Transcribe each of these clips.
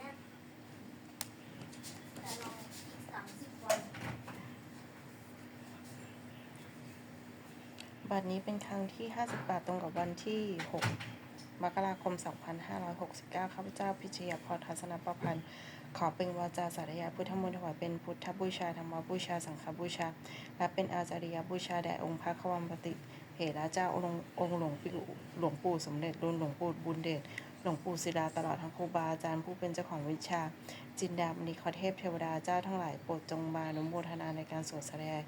นี้ยแต่รออีกสามสิบวันบัดนี้เป็นครั้งที่ 58 ตรงกับวันที่ 6 มกราคม 2569 ข้าพเจ้าพิชยาพรทัศนประพันธ์ ขอเป็นวาจาสาธยายพุทธมนต์ถวายเป็นพุทธบูชาธรรมบูชา สังฆบูชา และเป็นอาจาริยบูชาแด่องค์พระควัมปติเหระเจ้าองค์องค์หลวงปู่หลวงปู่สมเด็จรุ่นหลวงปู่บุญเดช หลวงปู่ศิลาตลอดทั้งครูบาอาจารย์ผู้เป็นเจ้าของวิชา จินดามณีขอเทพเทวดาเจ้าทั้งหลายโปรดจงมาอนุโมทนาในการสวดแสดง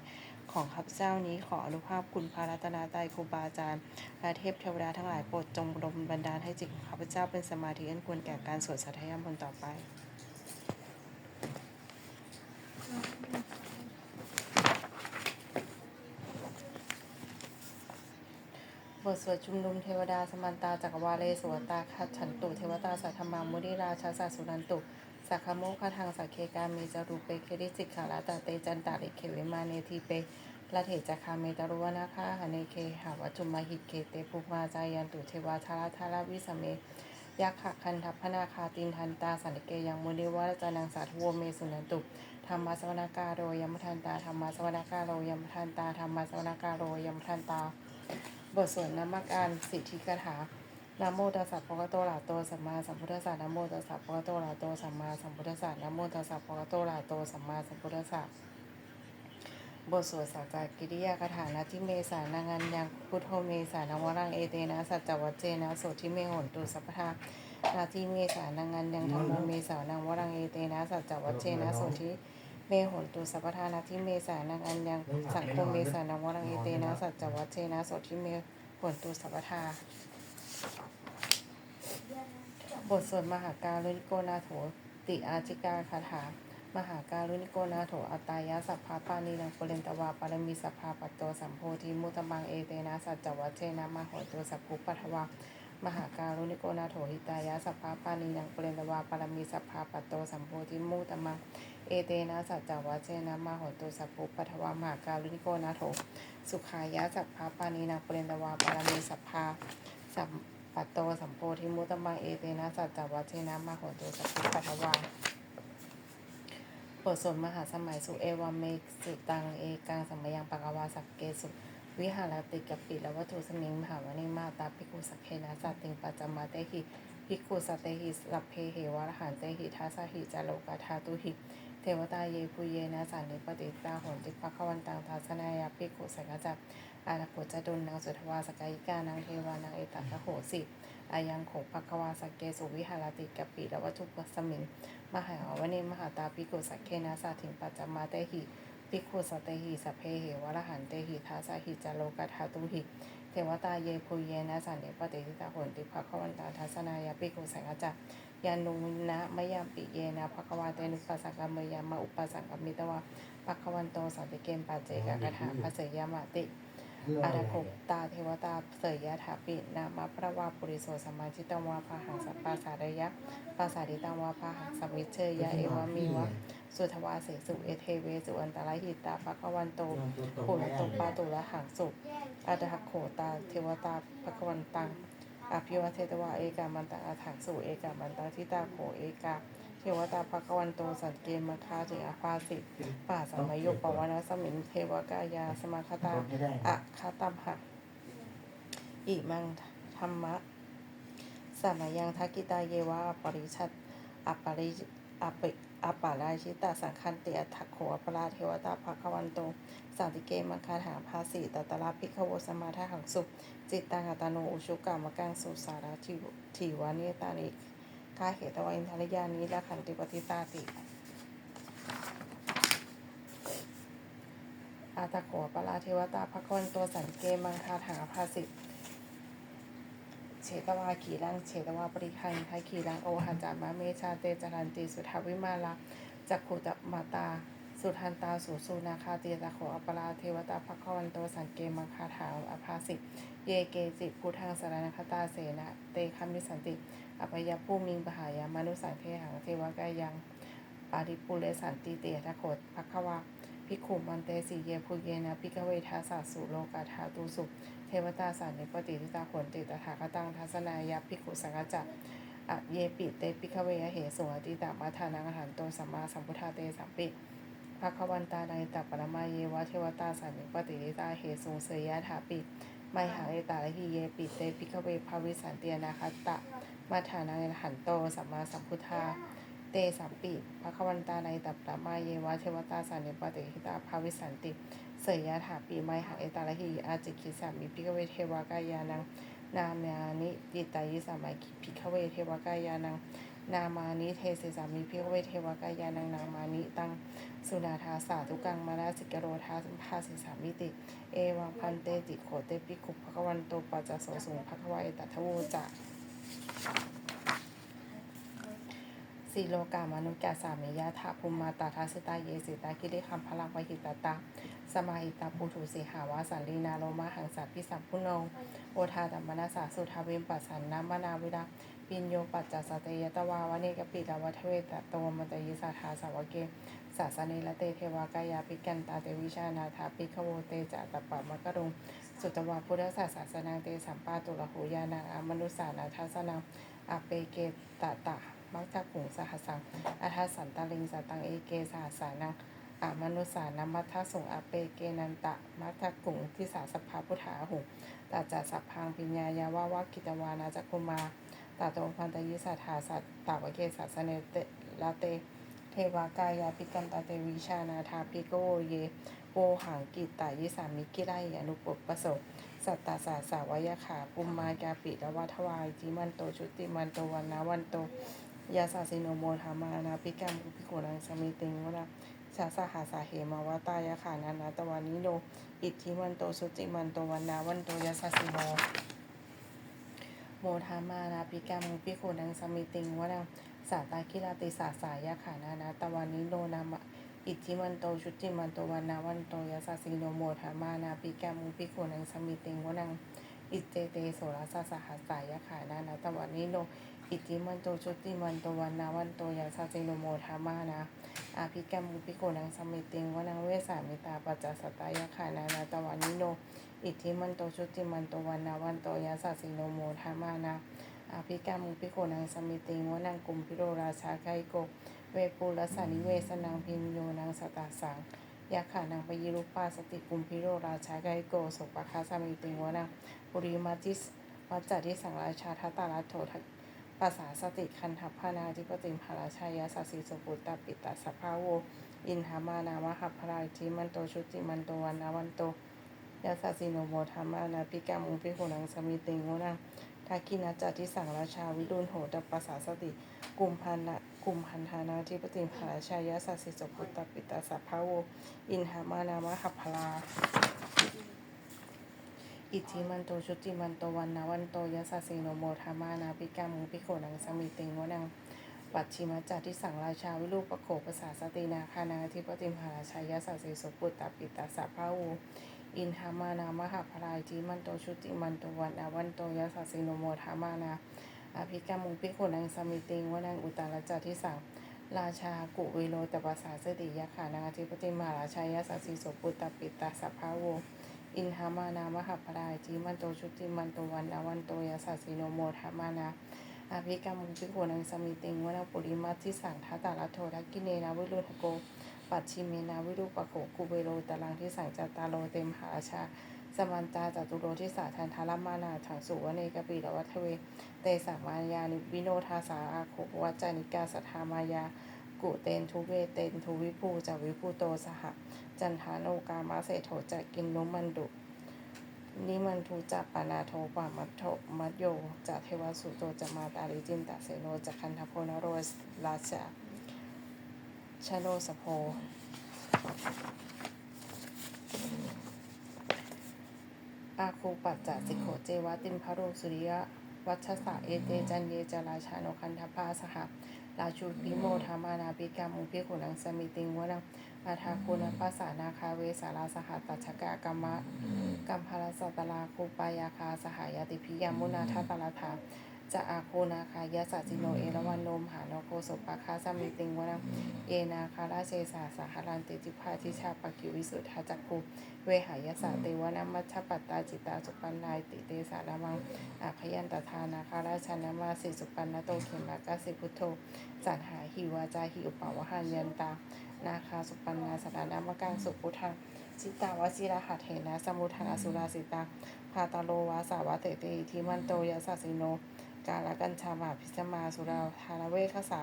ของข้าพเจ้านี้ขออนุภาพคุณพระรัตนตรัยครูบาอาจารย์และเทพเทวดาทั้งหลายโปรดจงดลบันดาลให้จิตของข้าพเจ้าเป็นสมาธิอันควรแก่การสวดสัทธยามนต่อไป บทสวดชุมนุมเทวดาสมันตาจักรวาเลสวตาคัฉันตุเทวตาสัทธมามุนิราชาสาสุนันตุสักขโมคทางสักเคกามีจารุเปเคริสิกขาลาตาเตจันตาริเควิมาเนทีเปละเถจคาเมตรุวนาคาหเนเคหาวัจุมหิตเคเตปุมาจายันตุเทวาทาราทาราวิสเมยักขะคันทัพพนาคาตินทันตาสันตเกยังมุนิวรจานังสาธโวเมสุนันตุธรรมสวนาการโรยมทันตาธรรมสวนาการโรยมทันตาธรรมสวนาการโรยมทันตา บทสวดนามการสิทธิกถานโมตัสสะภะคะวะโตอะระหะโตสัมมาสัมพุทธัสสะนโมตัสสะภะคะวะโตอะระหะโตสัมมาสัมพุทธัสสะนโมตัสสะภะคะวะโตอะระหะโตสัมมาสัมพุทธัสสะบทสวดสัจจกิริยาคาถานะทิเมสานังันยังพุทโธเมสานังวรังเอเตนะสัจจวัจเจนะโสทิเมโหนตุสัพพทานาทิเมสานังันยังธรรมโมเมสานังวรังเอเตนะสัจจวัจเจนะโสทิ เมโหนตุสัพพทานาทิเมสานังันยังสังโฆเมสานังวรังเอเตนะสัจจวัจเจนะโสทิเมผลตุสัพพทาบทสวดมหาการุณิโกนาโถติอาจิกาคาถามหาการุณิโกนาโถอัตตายะสัพพาปานีนังปุเรนตวาปารมีสัพพาปัตโตสัมโพธิมุตตมังเอเตนะสัจจวัชเชนะมโหตุสัพพุปัทวามหาการุณิโกนาโถหิตายะสัพพาปานีนังปุเรนตวาปารมีสัพพาปัตโตสัมโพธิมุตตมัง เอเตนะสัจจวัชเชนะมโหตุสัพพุปัทวามหาการุณิโกนาโถ สุขายะสัพพาปานีนาปเรนตวาปารมีสัพพาสัมปัตโตสัมโพธิมุตตมังเอเตนะสัจจวัชเชนะมโหตุสัพพุปัทวาบทสวดมหาสมัยสุเอวาเมสุตังเอกังสมยังปะกวาสักเกสุวิหารติกปิและวัตถุสมิงมหาวณิมาตาภิกขุสักเคนะสัตติงปัจจมาเตหิภิกขุสัตเตหิสัพเพเหวะรหันเตหิทัสสหิจาโลกาธาตุหิ เทวตาเยปุเยนะสันนิปติตาโหนติภควันตังทัสนายาภิกุสังฆจักอาณาโคจดุลนางสุทวาสกายิกานางเทวานางเอตัคโหสิอายังโขภควาสเกสุวิหารติกปิและวัตถุสมิงมหาวเนมหาตาภิกุสักเคนะสัถิงปัจจมาเตหิภิกขุสตเตหิสเพเหวะรหันเตหิทัสหิจาโลกัฏฐาตุหิเทวตาเยภูเยนะสันเนปฏิตาโหนติภควันตาทัสนายาภิกุสังฆจัก ยานุนะมะยามปิเยนะภควาเตนุปัสสกรรมยามะอุปสังกมิตวะภควันโตสันติเกมปัจเจกกถาภเสยามติอาราภตาเทวตาเสยยะถาปินามาพระวาปุริโสสมมาจิตังวาพาหังสัปปาสาระยะปาสาดิตังวาพาหังสัมมิเชยะเอวะมีวะสุทวาเสสุเอเทเวสุอันตรายหิตาภควันโตโหรตปาตุละหังสุอาดาโขตาเทวตาภควันตัง อภิวัเทตวาเอกามันตังอาถังสุเอกามันตังทิตาโขเอกาเทวตาภควันโตสันเกมคาติอาภาสิป่าสมัยยกปวนาสมิงเทวกายาสมาคตาอะคาตัมหะอิมังธรรมะสมัยยังทักกิตาเยวะปริชัตอปริอปิ อัปปาราชิตาสังคันเติอัฏฐโขปราเทวตาภควันโตสันติเกมังคาถาภาสีตตระพิขโวสมาทาหังสุจิตตังอัตโนอุชุกามกังสุสาราทิวทิวานิตานิกาเหตวาอินทริยานิละขันติปฏิตาติอาตะโขปราเทวตาภควันโตสันเกมังคาถาภาสิเฉ ตวาขีรังเฉตวาปริคันทขีรังโอหัจจามะเมชาเตจารันติสุทธวิมาลาจักขุตมาตา สุทันตาสุสูนาคาเตียตะโขอปราเทวตาภควันโตสันเกมังคาถาอภาสิเยเกจิพุทธังสารนคตาเสนะเตคัมมิสันติอภยภูมิงปหายามนุสังเทหังเทวกายังปาริปุเรสันติเตทะโขภควาภิกขุมันเตสีเยภูเยนะพิกเวทาสาสุโลกาธาตุสุ เทวตาสารนิปติทิตาผลติตถาคตังทัสนายาภิกขุสังฆจักอะเยปิเตปิคเวยเหสุอติตามาทานังอาหารโตสัมมาสัมพุทธาเตสัมปิภควันตาในตัปปรมาเยวะเทวตาสันนิปติลิตาเหสุเสยยะถาปิไมหาเอตาละหิเยปิเตปิคเวภาวิสันเตียนาคตะมาทานังอาหารโตสัมมาสัมพุทธา เตสัมปิภควันตาในตัปปรมาเยวะเทวตาสันนิปติลิตาภาวิสันติ เสยยะถาปีไมหังเอตาละหิอาจิคิสามิพิกเวเทวากายานัง นามานิจิตายิสามัยพิกเวเทวากายานัง นามานิเทเสสามิพิกเวเทวากายานังนามานิตัง สุนาทาสาทุกังมานาสิกโรธาสัมภาสิสามิติ เอวังพันเตจิโขเตปิขุภควันโตปัจจโสสุงภควายตัทโวจะ สีโลกามนุษย์แกสามิยะถาภูมิมาตาทัสตาเยสิตากิริคัมพลังวหิตตาสมาหิตาปูถุสีหาวาสันลีนาโลมาหังสัพพิสัมพุโนโอทาตัมมนาสาสุทาวิมปัสสันนามนาวิดาปิญโยปัจจสเตยตวาวเนกปิลาวัทเวตตวมตยิสาธาสาวเกสาสเนละเตเทวากายาปิกันตาเตวิชานาถาปิขโวเตจตปปะมะกะรุงสุตวาพุทธศาสสนาเตสัมปาตุลหูยานังอามนุสานาทัสนังอเปเกตตะ มักตะกุงสหัสสังอาทัสสันตลิงสตังเอเกสหสานังอามนุสานามัทธสุงอาเปเกนันตะมัทธกุงทิสาสภาพุทธาหุตาจัสัพพังปิญญายาวาวากิตวานาจักคุมาตาโตพันตยิสัทธาสัตตาวเกสัสเนเตลาเต เทวากายาปิกันตาเตวิชานาทาปิโกเยโวหังกิตตายิสามิกิไรอนุปปโสสัตตาสาสาวยขาปุมมากาปิละวัทวายจิมันโตชุติมันโตวันนาวันโต ยาสาสิโนโมธามานาปิกัมอุปิโกนังสมิติงวนาชาสหาสาเหมาวตายะขานานาตวานิโนอิทธิมันโตสุจิมันโตวันนาวันโตยาสสิโนโมทามานาปิกามุปิโคนังสมิติงวนังสาตาคิราติสาสายะขานานาตวานิโนนามะอิทธิมันโตชุติมันโตวันนาวันโตยาสสิโนโมทามานาปิกามุปิโคนังสมิติงวนังอิเจเตโสรสาสหัสสายะขานานาตวานิโน อิทธิมันโตชุติมันโตวันนาวันโตยาสสิโนโมทามานาอาภิกรรมุปิโกนังสมิติงวนังเวสามิตาปัจจสตายาขานานาตวานิโน อิทธิมันโตชุติมันโตวันนาวันโตยาสัสิโนโมทามานาอาภิกรรมุปิโกนังสมิติงวนังกุมพิโรราชาไกโก เวปุรสานิเวสนังพินโยนังสตาสังยาขานังปยิรุปาสติกุมพิโรราชาไกโกสุปะคาสมิติงวนังปุริมาจิสวัจจติสังราชาทัตตาลโทท ภาษาสติคันทัพนาธิปติมหาราชายาสัสสิสุปุตตะปิตาสัพพาโว อินหามานามหาพรายทิมันโตชุติมันโตวันนาวันโตยาสัสสิโนโมธรรมานาปิกามุปิโหนังสมิติงโวนังทากินาจัตทิสังราชาวิรุณโหตภาษาสติกุมพันนะกุมพันธานาธิปติมหาราชายาสัสสิสุปุตตปิตาสัพพาโว อินหามานามหาพรา อิทิมันโตชุติมันโตวันนาวันโตยะสสสิโนโมธามานาปิกามุงปิโขนังสมิติงวนังปัจฉิมจัตทิสังราชาวิรูปะโขภาษาสตินาคานาธิปติมหาราชายะสสสิสุปุตตปิตาสัพาวูอินหามานามหาพรายจิมันโตชุติมันโตวันนาวันโตยะสสสิโนโมธามานาอภิกามุงปิโขนังสมิติงวนังอุตตรจัตทิสังราชากุเวโรตปัสสาสติยะขานาธิปติมหาราชายะสสสิสุปุตตปิตาสัพพาวู อินหามานามหาปรายจีมันโตชุติมันโตวันนาวันโตยาสัสสิโนโมธามานาอาภิกรรมุปิโกนังสมิติงวนาปุริมาทิสังทัตตาลโททักกิเนนาวิรุณโก ปัจฉิเมนาวิรูปโกกุเบโรตลังที่สังจัตตาโลเต็มหาชาสมันตาจตุโรทิสาทันทารมานาถังสุวเนกปิรวัทเว เตสามายานิวิโนทาสาอาโควัจจานิกาสัทธามายา กุเตนทุเวเตนทุวิภูจาวิภูโตสหจันทาโนกามาเศโถจะกินนุมันดุนิมันทูจัปปนาโทปามัทโทมัดโยจะเทวสุโตจะมาตาลิจินตะเสโนจะคันทโพนโรสราชาชโลสโพอาคูปัจจสิโขเจวะติมพะโรสุริยะ วัชสะเอเตจันเยจราชาโนคันทพาสหะ ราชูติโมธามานาปิกามุพิขุนังสมิติงวนังอาทาคุณปัสสานาคาเวสาราสหตัชกะกัมมะกัมพารสัตตลาคูปายาคาสหายติพิยามุนาทัตตลาธา จะอาโคนาคายาสัสิโนเอรวันโนมหาโนโกสุปะคาสมิติงวนังเอนาคาราเชสาสาหารันติจิพาทิชาปกิวิสุทธาจักคุเวหายสาเตวนามัชปัตตาจิตาสุปันนายติเตสารามังอาพยันตทานาคาราชนามาสิสุปันนโตเขมากาสิพุทโธสันหาหิวาจาหิอุปาวหันยันตา นาคาสุปันนาสดานามกังสุพุทธังจิตาวสิรหัตเถนะสมุทาสุราสิตาพาตาโลวาสาวะเตเตทิมันโตยะสัสสิโน กาลกัญชามาพิสมาสุราธารเวคสา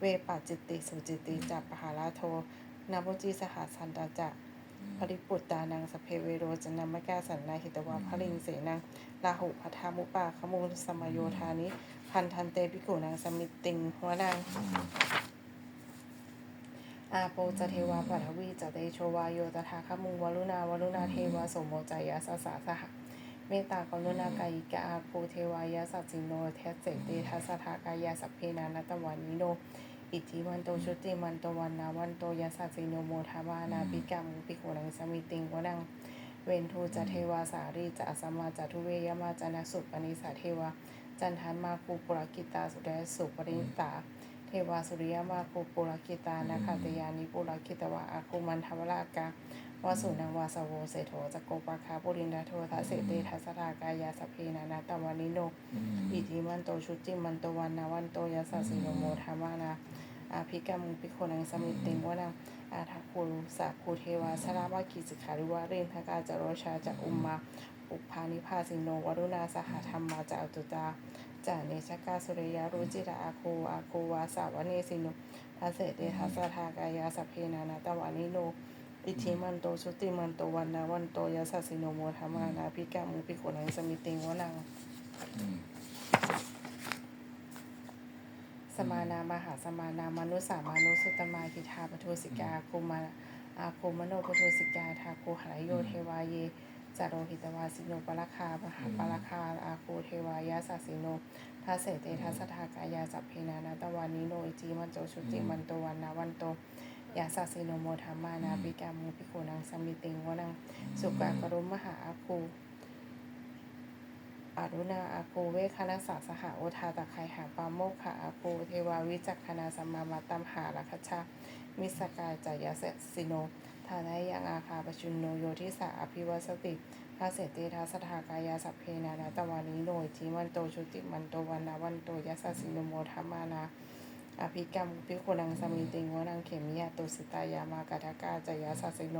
เวปัจจิตติสุจิตติจัปปหาราโทนาบุจีสหัสันตาจะปริปุตตานังสเพเวโรจนามกาสันนาหิตวาพลิงเสนังลาหุพัทามุปาขมุสมโยธานิ พันทันเตปิกุนังสมิตติงหัวนางอาโปจะเทวาปัทวีจะเตโชวาโยตถาคมุงวรุณาวรุณาเทวาสมโมจายาสสาสหะ เมตตากรุณากายิกะอาโปเทวายาสัจจิโนเทสเสเตทัสสะทากายาสัพเพนานัตวานิโนอิทิวันโตชุติมันโตวันนาวันโตยาสัจจิโนโมทามานาปิกังปิโกนังสมิติงวนังเวนทูจะเทวาสารีจะอสมาจะทุเวยมาจนะสุปนิสาเทวาจันทานมาคูปุรกิตาสุเดสุปริตา เทวาสุริยมาคูปุรกิตานาคาตยานิปุรกิตวะอาคุมันทวรากา วาสุนังวาสโวเสโถจะโกปะคาปุรินดาโททัสเสเตทัสสะทากายาสพเพนานาตวานิโนอิทิมันโตชุติมันโตวันนาวันโตยาสัสสิโนโมธามานาอาภิกามุปิโคนังสมิติงวนังอาทักคูสักคูเทวาสรามวกิสิกขาริวาเรนทกาจโรชาจะอุมมาอุปานิพาสิโนวรุณาสหธรรมาจะอตุตาจาเนชกาสุริยารุจิระอาคูอาคูวาสาวเนสิโนทัสเสเตทัสสะทากายาสพเพนานาตวานิโน อิทธิมันโตชุติมันโตวันนาวันโตยาสัสสิโนโมธามานาภิกามุปิโคนังสมิติงวนังสมานามหาสมานามนุสามานุสุตมาคิทาปทุสิกาคุมาอาคุมโนปทุสิกาทาคุหายโยเทวาเยจาโรหิตวาสิโนปะละคามหาปะละคาอาคูเทวายาสัสสิโนทัสเสเตทัสสะทากายาสัพเพนานาตวานิโนอิจิมันโตชุติมันโตวันนาวันโต ยาสัสสิโนโมธามานาปิกามุปิโกนังสมิติงวนังสุกากรุมมหาอาคูอารุณาอาโกเวคณสาสหโอทาตะไคหาปาโมกขะอาโกเทวาวิจักคณาสัมมามาตัมหาลัคชามิสกายจายาเสสิโนทานายังอาคาปชุนโนโยทิสาอภิวัสติพระเสตเตทัสทากายาสัพเพนานาตวานิโนอิทิมันโตชุติมันโตวันนาวันโตยัสสะสิโนโมธามานา อภิกรรมพิโคนังสมิติงวนังเขมิยาตุสิตายามากัทกาจายาสัสสิโน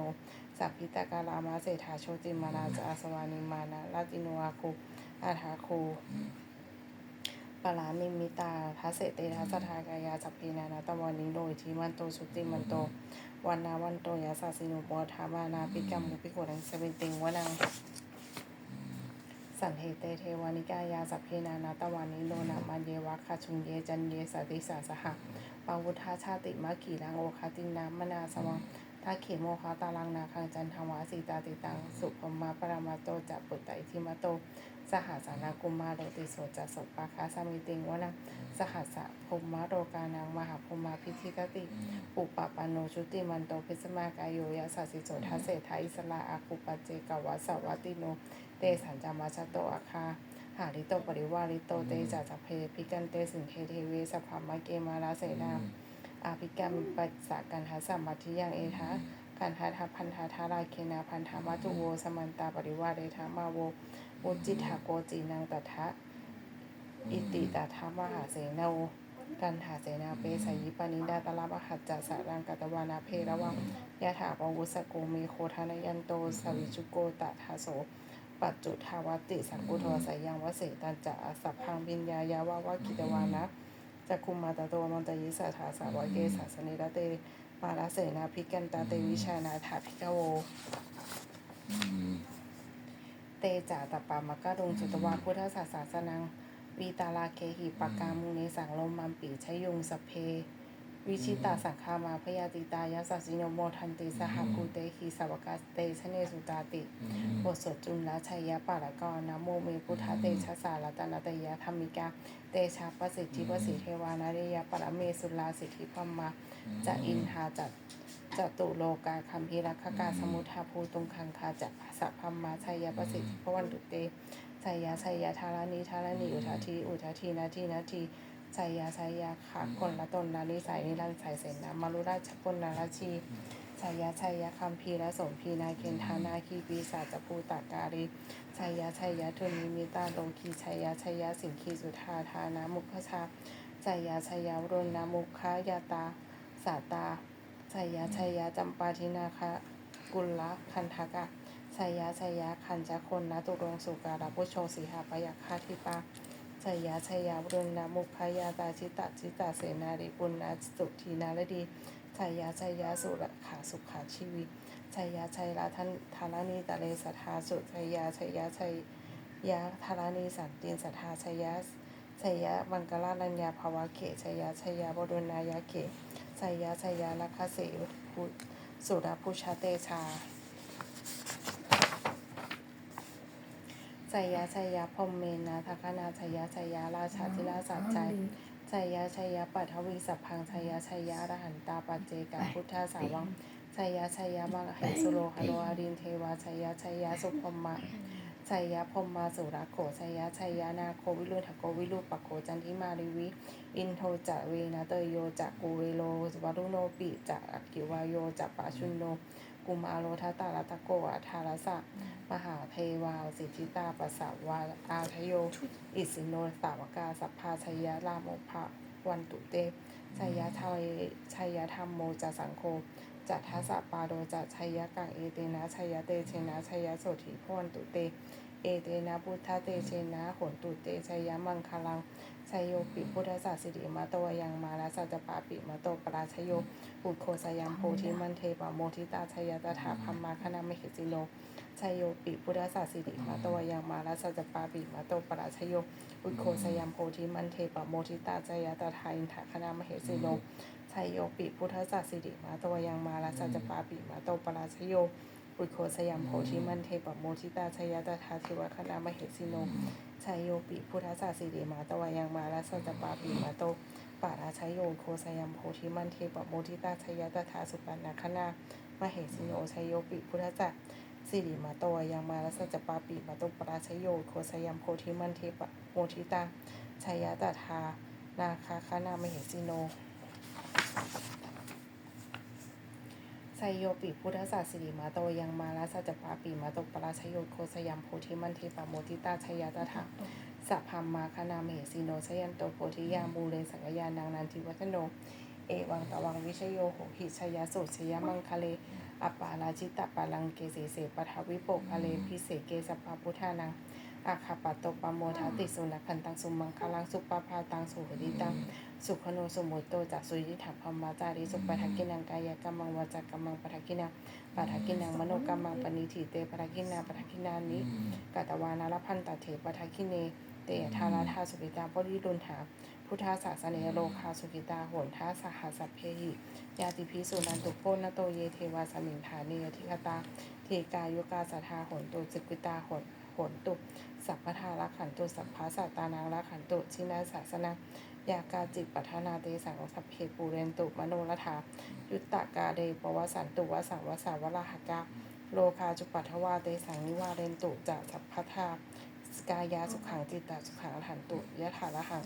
สัพพิตากาลามาเศรษฐาโชติมานาจาสวานิมานาลาติโนอาคุอาทาคูปลานิมิตาทัสเสเตทัสสะทากายาสัพเพนานาตวานิโนอิทิมันโตสุติมันโตวันนาวันโตยาสัสสิโนโมธามานาภิกรรมพิโคนังสมิติงวนัง สันเหเตเทวานิกายาสัพเพนานาตวานิโนนามันเยวะคาชุงเยจันเยสติสาสหะปาวุธาชาติมาขีรังโอคาตินามนาสวังทาเขโมคาตาลังนาคังจันทวาสีตาติตัง สุภมาปรามาโตจะปุตไตทิมาโต สหัสานากุมาโรติโสจะสปาคาสมิติงวนังสหัสสะภมมาโรกานังมหาภมมาพิธิตติปุปปปานโนชุติมันโตพิสมากายโยยะสัสสิโสทัสเสทาอิสลาอาคุปัจเจกวัสวัติโน เตสัญจามาชโตอาคาหาริโตปริวาริโตเตจัจจเพพิกันเตสิงเคเทเวสัพพามะเกมาลาเสนาอาภิกรรมปัสสะกันหาสัมมัทิยังเอทะกันหาทาพันธาทาราเคนาพันธามัตุโวสมันตาปริวาเรธามาโวอุจิทาโกจีนังตัทะอิติตาทามหาเสนาโวกันหาเสนาเปสายิปานิดาตลาบหัจจะสารังกัตวานาเพระวังยะถาปวุสโกเมโคทานยันโตสวิจุโกตถาโส ปัจจุทาวติสังกุโทสายังวเสตันจะสัพพังบินยายาวาวากิตวานะจักคุมมาตโตมันตยิสาถาสาวเกสาสนิรเต มาลาเสนาภิกันตาเตวิชานาถาภิกโวเตจาตปามกะดงจุตวาพุทธศาสาสนัง วีตาลาเคหิปกามุเนสังลมมัมปีชยุงสเพ วิชิตาสังคามาพยาติตายาสัสสิโนโมทันติสหภูเตหิสาวกาเตชะเนสุตาติบทสวดจุลชัยยะปาละกรนะโมเมพุทธเตชะสารัตนตยะธรรมิกา เตชะประสิทธิประสิทธิเทวานาริยะปรเมสุลาสิทธิพัมมาจะอินทาจัตจตุโลกาคัมพิรักกาสมุทาภูตุงคังคาจะสัพพัมมาชัยยะประสิทธิพวันตุเตชัยยะชัยยะทารานีทารานีอุทาทีอุทาทีนาทีนาที ชัยยะชัยยะขากลละตนนานิสัยนิรันดร์สายเสนามารุราชกลนาราชีชัยยะชัยยะคัมภีร์และสมพีนาเคนทานาคีปีศาจภูตาการีชัยยะชัยยะทุนิมิตาโลคีชัยยะชัยยะสิงคีสุธาทานามุขชาชัยยะชัยยะวรุณนามุขายาตาสาตาชัยยะชัยยะจำปาทินาคะกุลละคันทกะชัยยะชัยยะขันจะคนนะตุรงสุการะพุชโชสีหาปยักฆาทิปา ชัยยะชัยยะวรุณนะมุขายาตาชิตะชิตะเสนาริปุณนะสุทีนาลดีชัยยะชัยยะสุรขาสุขาชีวิชัยยะชัยละทันธารานีตะเลสัทธาสุชัยยะชัยยะชัยยะธารานีสันตินสัทธาชัยยะชัยยะมังกลาลัญญาภาวะเขชัยยะชัยยะวรุณายะเขชัยยะชัยยะลัคเสพุสุรพุชาเตชา ชัยยะชัยยะพรหมเมนะทักขนาชัยยะชัยยะราชาธิราชสัจใจชัยยะชัยยะปัทวีสัพพังชัยยะชัยยะอรหันตาปัจเจกพุทธาสาวังชัยยะชัยยะมังเหสุโลหะโลอารินเทวาชัยยะชัยยะสุพรหมะชัยยะพรหมาสุรโขชัยยะชัยยะนาโควิรุทโกวิรุปโคจันทิมาริวิ อินโทจะเวนะเตยโยจะกูเวโลวรุโนปิจะอักกิวายโยจะปาชุนโน กุมาโลทัตตาลัตโกะทารสะมหาเทวาสิทธิตาปัสสาวาอาทโย อิสิโนสาวกาสัพพาชยะรามุภะวันตุเตชัยะทวยชัยธรรมโมจะสังโฆจัตทัสสะปาโดจัตชัยะกังเอเตนะชัยะเตเชนะชัยะโสถิพวันตุเต เอเตนะพุทธเตเชนะโหนตุเตชัยยะมังคลังชัยโยปิพุทธศาสิริมาโตยังมาลาสัจปาปิมาโตปราชโยปุโคสยามโพธิมันเทปะโมทิตาชัยตถาพัมมาคณามเหสิโนชัยโยปิพุทธศาสิริมาโตยังมาลาสัจปาปิมาโตปราชโยอุโคสยามโพธิมันเทปะโมทิตาชัยตถาอินทคณามเหสิโนชัยโยปิพุทธศาสิริมาโตยังมาลาสัจปาปิมาโตปราชโย อุโคสยามโพธิมันเทปะโมทิตาชัยยะตถาเทวคณามเหสิโนชัยโยปิพุทธศาสิริมาโตยังมาลาสัจจปาปิมาโตปาราชยโยโคสยามโพธิมันเทปะโมทิตาชยตถาสุปันนาคณามเหสิโนชัยโยปิพุทธจักรสิริมาโตยังมาลสัจจปาปิมาโตปราชยโยโคสยามโพธิมันเทปะโมทิตาชยตถานาคาคณามเหสิโน ชัยโยปิพุทธศาสิริมาโตยังมาลสัจปาปิมาโตปราชยโยโคสยามโพธิมันเทปะโมทิตาชยาตถาสัพพมมาคณามเหสีโนชยันโตโพธิยามูเลสังกยานังนันทิวัฒโน เอวังตะวังวิชโยโหหิชยาสุชยมังคะเลอปปาราชิตตปาลังเกเสเสปทวิโปคะเลพิเศเกสปาพุทธานัง อาคาปโตปโมทาติสุนักขันตังสุมังคลังสุปปาตังสุหดิตังสุขโนสุโมโตจักสุยิถัพพมมาจาริสุปทักกินังกายกรรมังวาจากรรมังปทักกินังปทักกินังมโนกรรมังปณิทิเตปทักกินาปทักกินานิกาตวานาลพันตเถปทักกิเนเตทาราธาสุกิตาปริรุณหาพุทธาศาสเนโลคาสุกิตาโหนทาสหัสพเพหิยาติพิสุนันตุโพนโตเยเทวาสมิงฐาเนยทิคตาเทกายุกาสัทธาโหนตุจิกิตาโหน โหนตุ สัพพทารักขันตุ สัพพะสัตตานังรักขันตุ ชินาศาสนายากาจิตปัฏนาเตสังสัพเพปูเรนตุ มโนรถายุตตะกาเดปวสันตุวสังวสาวราหกาโลคาจุปัทวาเตสังนิวาเรนตุจะสัพพทาสกายาสุขังจิตตาสุขังหันตุยะถาละหัง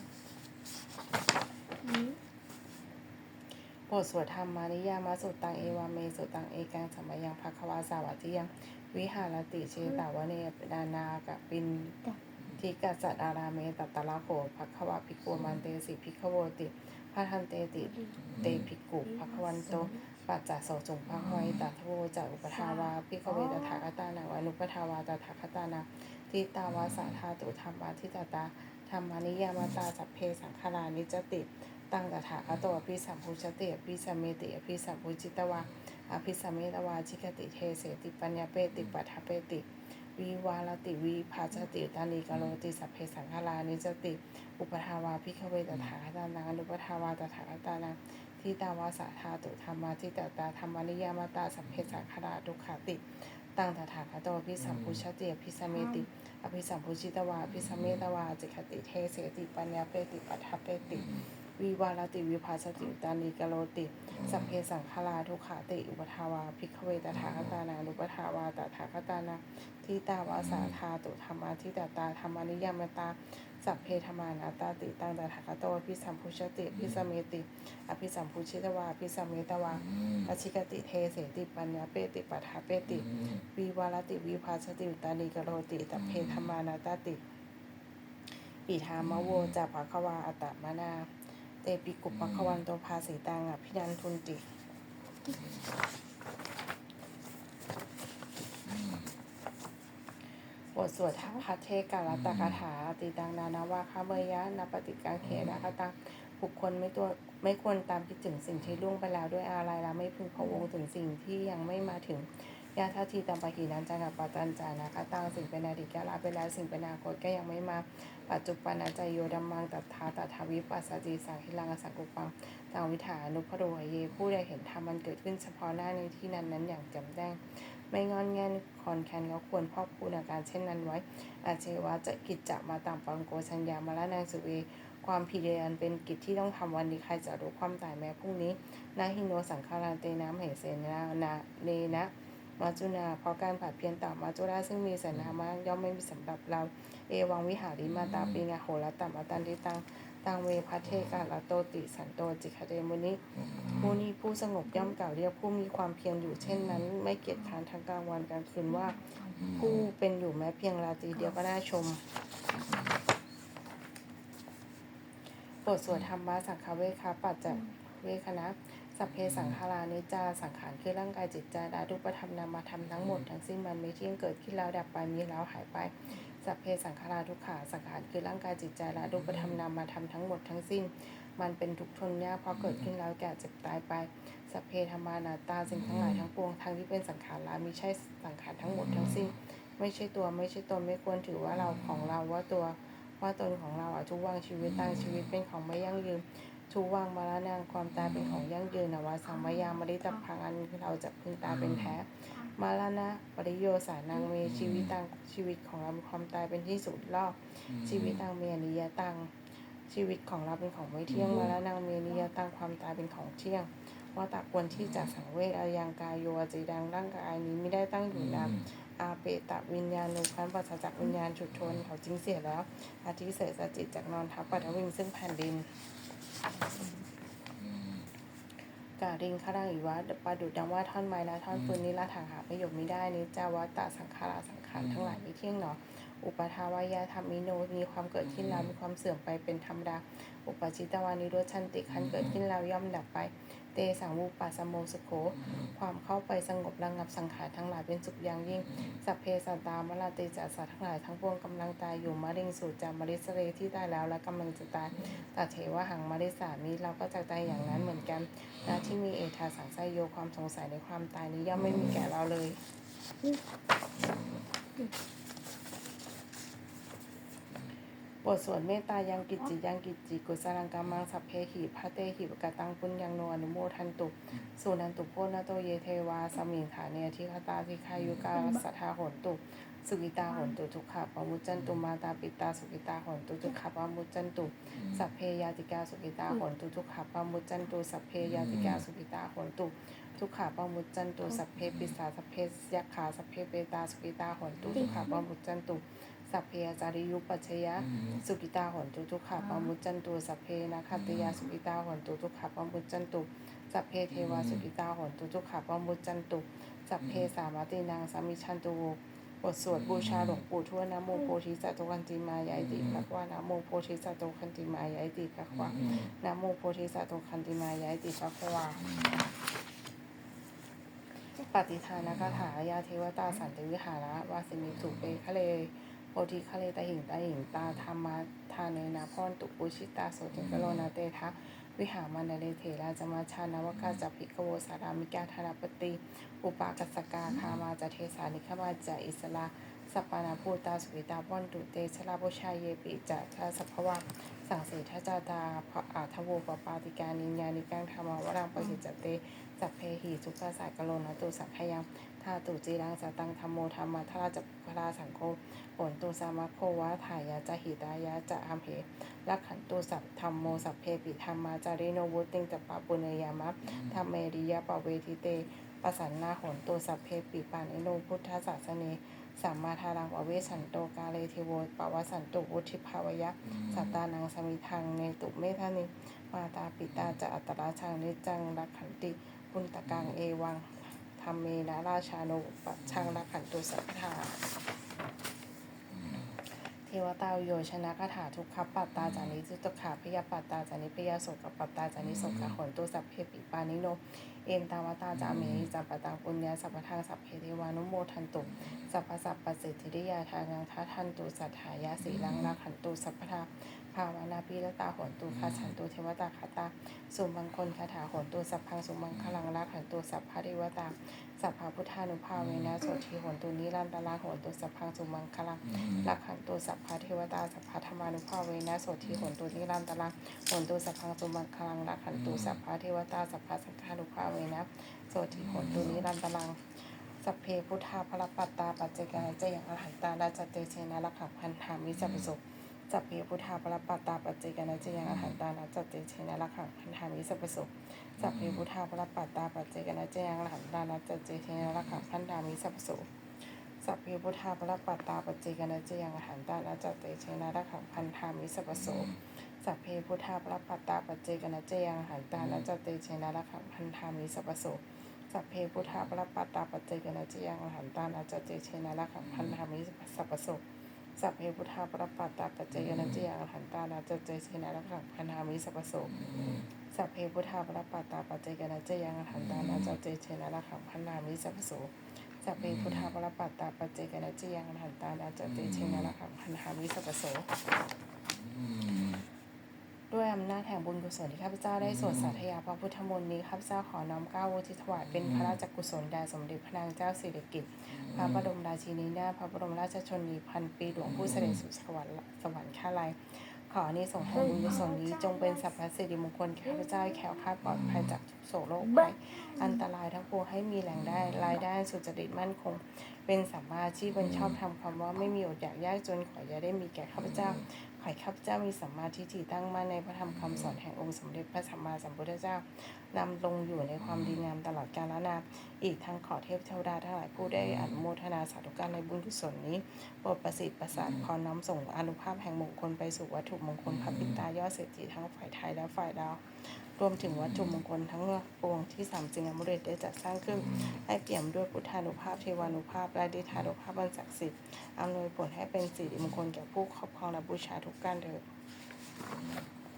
บทสวดธรรมานิยามาสุตังเอวาเมสุตังเอกังสมัยยังภควาสาวัติยัง วิหารติเชตาวเนปดานากะปินทิกัสสะดาราเมตัตตะละโขภควาภิกขุมันเตสิภิกขโวติพระทันเตติเตภิกขุภควันโตปัจจโสจุงภควัยตัทโวจะอุปทาวาภิกขเวตถาคตานังอนุปทาวาตถาคตานังทิตาวาสาธาตุธรรมาทิตตาธรรมานิยามาตาสัพเพสังขารานิจติ ตั้งตถาคตอภิสัมพุชติอภิสัมเมติอภิสัมพุจิตวา อภิสมเมตวาชิกติเทเสติปัญญาเปติปัฏฐเปติ วิวาลติวิภาชติตานิกโลติสัพเพสังขารานิจติ อุปทาวาภิกเวตถาคตานังอนุปทาวาตถาคตานังทิตาวาสาธาตุธรรมาทิตตาธรรมนิยามตาสัพเพสังขาราทุกขาติตั้งตถาคตอภิสัมพุชติอภิสเมติ อภิสัมพุชิตวาอภิสเมตวาจิคติเทเสติปัญญาเปติปัฏฐเปติ วิวาลติวิภาสติอุตานิกโลติสัพเพสังขาราทุขาติอุปทาวาภิกขเวตถาคตานานุปทาวาตถาคตานาทิตาวาสาธาตุธรรมาทิตตาธรรมานิยามตาสัพเพธรรมานาตาติตังตถาคตโตภิสัมพุชติอภิสมเมติอภิสัมพุชิตวาอภิสมเมตวาปชิกติเทเสติปัญญาเปติปัฏฐาเปติวิวาลติวิภาสติอุตานิกโรติตัพเพธรรมานาตาติอิธามะโวจะภะควาอัตตมนา เตปิกุปะควันโตภาสีตังอภินันทุนติ บทสวดทัพพระเทกาลตคาถาติตังนานาวาคาเมยะนาปฏิกังเขนะคตังบุคคลไม่ตัวไม่ควรตามคิดถึงสิ่งที่ล่วงไปแล้วด้วยอะไรและไม่พึงพะวงถึงสิ่งที่ยังไม่มาถึงยาทัทีตัมปะกีนันจังกับปตันจานะคตังสิ่งเป็นอดีตแก่ลาไปแล้วสิ่งเป็นอนาคตก็ยังไม่มา ปัจจุบันาจายโยดัมมังตัทธาตัทวิปัสสติสังหิลังสังกุปังตังวิถานุพโรเย ผู้ใดเห็นธรรมมันเกิดขึ้นเฉพาะหน้าในที่นั้นนั้นอย่างแจ่มแจ้ง ไม่งอนแงนคอนแคนก็ควรพอพูนอาการเช่นนั้นไว้ อาเชวะจะกิจจะมาตามปังโกชัญญามาละนางสุเวความผิดอันเป็นกิจที่ต้องทำวันนี้ใครจะรู้ความตายแม้พรุ่งนี้นาหิโนสังฆารเตน้ำเหเสนานาเนนะ มาจุนา เพราะการผัดเพี้ยนต่อมาจุราซึ่งมีแสนนามากย่อมไม่มีสำหรับเรา เอวังวิหาริมาตาปิงาโหรตัมอตันติตังตังเวพัทเทกาลโตติสันโตจิคเดมุนิมุนีผู้สงบย่อมกล่าวเรียกผู้มีความเพียรอยู่เช่นนั้น ไม่เกียจคร้านทั้งกลางวันกลางคืนว่า ผู้เป็นอยู่แม้เพียงราตรีเดียวก็น่าชมบทสวดธรรมะสังฆเวคาปัจจเวคณะ สัพเพสังขารานิจาสังขารคือร่างกายจิตใจดาทุปธรรมนามธรรมทั้งหมดทั้งสิ้นมันไม่เที่ยงเกิดขึ้นแล้วดับไปมีแล้วหายไปสัพเพสังขาราทุกขาสังขารคือร่างกายจิตใจและรูปธรรมนามธรรมทั้งหมดทั้งสิ้น มันเป็นทุกข์ทนยากเพราะเกิดขึ้นแล้วแก่เจ็บตายไปสัพเพธรรมานาตาสิ่งทั้งหลายทั้งปวงทั้งที่เป็นสังขารละมิใช่สังขารทั้งหมดทั้งสิ้น ไม่ใช่ตัวไม่ใช่ตนไม่ควรถือว่าเราของเราว่าตัวว่าตนของเราอะทุกวางชีวิตตั้งชีวิตเป็นของไม่ยั่งยืน ทุกวางมาละนางความตายเป็นของยั่งยืนนะว่าสังมายามริตพังอันเราจะพึงตายเป็นแท้ มาลานะปริโยสานังเมชีวิตตังชีวิตของเรามีความตายเป็นที่สุดรอบชีวิตตังเมนิยตังชีวิตของเราเป็นของไม่เที่ยงมาลานังเมนิยตังความตายเป็นของเที่ยงว่าตะควรที่จะสังเวชอายังกายโยอจิดังร่างกายนี้ไม่ได้ตั้งอยู่นานอาเปตะวิญญาณนุคันปัสสจากวิญญาณฉุดชนเขาจริงเสียแล้วอาทิเสสจิตจากนอนทับปัทวิงซึ่งแผ่นดิน กาลิงคารังอีวะปาดุดดังว่าท่อนไม้และท่อนฟืนนี้ละถางหาประโยชน์ไม่ได้นิจาวตะสังขาราสังขารทั้งหลายมีเที่ยงหนออุปทาวายาธรรมมิโนมีความเกิดขึ้นแล้วมีความเสื่อมไปเป็นธรรมดา อุปจิตวานิโรธชันติคันเกิดขึ้นแล้วย่อมดับไป เตสังวูปัสสโมสโข ความเข้าไปสงบระงับสังขารทั้งหลายเป็นสุขอย่างยิ่ง สัพเพสัตตามลาติจัสสัตว์ทั้งหลายทั้งปวงกำลังตายอยู่มะเร็งสูตรจามริสเรที่ตายแล้วและกำลังจะตายตัดเทวะหังมริสานี้เราก็จะตายอย่างนั้นเหมือนกันและที่มีเอธาสังไสโยความสงสัยในความตายนี้ย่อมไม่มีแก่เราเลย บทสวดเมตตายังกิจจิยังกิจจิกุสลังกามังสัพเพหิพระเตหิปกตังปุญญังโนอนุโมทันตุสุนันตุโพนาโตเยเทวาสมิงฐาเนทิคตาทิคายุกาสัทธาหนตุ สุกิตาหนตุทุกขะปมุจจันตุมาตาปิตาสุกิตาหนตุทุกขะปมุจจันตุสัพเพยาติกาสุกิตาหนตุทุกขะปมุจจันตุสัพเพยาติกาสุกิตาหนตุทุกขะปมุจจันตุสัพเพปิสาสัพเพยักขาสัพเพเปตาสุกิตาหนตุทุกขะปมุจจันตุ สัพเพอาจาริยุปัชยะ สุกิตาหนตุทุกขะปะมุจจันตุสัพเพนะคัตติยาสุกิตาหนตุทุกขะปะมุจจันตุสัพเพเทวาสุกิตาหนตุทุกขะปะมุจจันตุสัพเพสามตินางสามิชันตุบทสวดบูชาหลวงปู่ทวดนะโมโพธิสัตว์คันติมายายติภะวานะโมโพธิสัตว์คันติมายายติภะวานะโมโพธิสัตว์คันติมายายติภะวาปฏิทานคาถายาเทวตาสันติวิหาระวาสินิสุเปคะเล โพธิคะเลตาหิงตาหิงตาธรรมาทานเนนาพรตุปุชิตาโสติกโลนาเตทะวิหามานาเลเถราจมาชานาวกาจัพิกโวสารามิกาธนาปติ อุปากัสกาคามาจเทสานิขมาจอิสลาสัปปานาภูตาสุวิตาพรตุเตชลาโพชายเยปิจะชาสัพพวาสสังเสทจาตาพระอาทโวปปาติกานิญญานิกังธรรมวรังปหิจเตสัพเพหิสุขสายกโลนะตุสัพพยัง ทาตุจีรังสตังธรรมโมธรรมะทราจักพราสังโฆผลตุสามะโควะถ่ายาจะหิตายาจะอัมเหลักขันตุสัพธรรมโมสัพเพปิธรรมาจาริโนวุติงตปะปุเนยามะธรรมเมริยปะเวทิเตปสันนาโหนตุสัพเพปิปานิโนพุทธศาสเนสัมมาทารังอเวสันโตกาเลเทโวปวสันตุวุธิภาวยะสัตตานังสมิทังเนตุเมธานิมาตาปิตาจะอัตตราชังนิจจังรักขันติปุณตกังเอวัง ธรรมเมนะราชาโนปัชังรักขันตุสัพพทา เทวตาโยชนะคาถาทุกขปัตตาจานิจุตขาพยาปัตตาจานิพยาโสกปัตตาจานิโสกขนตุสัพเพปิปานิโน เอมตาวตาจาเมจัปตังปุญญาสัพพทางสัพเพเทวานุโมทันตุสัพพสัพปสิทธิริยาทานังทัทันตุสัทธายาสีลังรักขันตุสัพพทาภาวนาปีละตาโหนตุคาฉันตุเทวตาคาตาสุมังคลคาถาโหนตุสัพพังสุมังคลังรักขันตุสัพพะเทวตา สัพพะพุทธานุภาเวนะโสทีโหนตุนิรันตลาโหนตุสัพพังสุมังคลังรักขันตุสัพพะเทวตาสัพพะธรรมานุภาเวนะโสทีโหนตุนิรันตลาโหนตุสัพพังสุมังคลังรักขันตุสัพพะเทวตาสัพพะสังฆานุภาเวนะโสทีโหนตุนิรันตลังสัพเพพุทธาพระปัตตาปัจเจกาเจยังอรหันตาราชเตเชนะลักขพันธามิสัพพสุ สัพเพพุทธาพรปัตตาปัจเจกาเจยังอรหันตาราชเตเชนะลักขพันธามิสัพสุสัพเพพุทธาพรปัตตาปัจเจกาเจยังอรหันตาราชเตเชนะลักขพันธามิสัพสุสัพเพพุทธาพรปัตตาปัจเจกาเจยังอรหันตาราชเตเชนะลักขพันธามิสัพสุสัพเพพุทธาพรปัตตาปัจเจกาเจยังอรหันตาราชเตเชนะลักขพันธามิสัพสุสัพเพพุทธาปรปัตตาปัจเจกนาจยังอรหันตานาจเจเชนะละขังพันธามิสัพสุ สัพเพพุทธาปรปัตตาปัจเจกนาจยังอรหันตานาจเจเชนะละขังพันธามิสัพสุสัพเพพุทธาปรปัตตาปัจเจกนาจยังอรหันตานาจเจเชนะละขังพันธามิสัพสุสัพเพพุทธาปรปัตตาปัจเจกนาจยังอรหันตานาจเจเชนะละขังพันธามิสัพพสุ ด้วยอำนาจแห่งบุญกุศลที่ข้าพเจ้าได้สวดสาธยายพระพุทธมนต์นี้ข้าพเจ้าขอน้อมเกล้าวุฒิถวายเป็นพระราชกุศลแด่สมเด็จพระนางเจ้าสิริกิติ์พระบรมราชินีนาถพระบรมราชชนนีพันปีหลวงผู้เสด็จสู่สวรรค์สวรรค์ข้าลัยขออานี้ส่งส์แห่งบุญกุศลนี้จงเป็นสัพพสิริมงคลแก่ข้าพเจ้าให้แขล้วคลาดปลอดภัยจากทุกโศกโรคภัยอันตรายทั้งปวงให้มีแหล่งได้รายได้สุจริตมั่นคง เป็นสัมมาอาชีพเป็นชอบทำความว่าไม่มีอดอยากยากจนขออย่าได้มีแก่ข้าพเจ้า ขอให้ข้าพเจ้ามีสัมมาทิฏฐิตั้งมั่นในพระธรรมคำสอนแห่งองค์สมเด็จพระสัมมาสัมพุทธเจ้านำลงอยู่ในความดีงามตลอดกาลนานอีกทั้งขอเทพเทวดาทั้งหลายผู้ได้อนุโมทนาสาธุการในบุญกุศลนี้โปรดประสิทธิ์ประสานขอน้อมส่งอนุภาพแห่งมงคลไปสู่วัตถุมงคลพระปิตายอดเศรษฐีทั้งฝ่ายไทยและฝ่ายดาว รวมถึงวัตถุมงคลทั้งปวงที่สามสิงหมุเรศได้จัดสร้างขึ้น ให้เปี่ยมด้วยพุทธานุภาพเทวานุภาพ และดิธานุภาพบรรศักดิ์สิทธิ์อำนวยผลให้เป็นสิริมงคลแก่ผู้ครอบครองและบูชาทุกการเถิด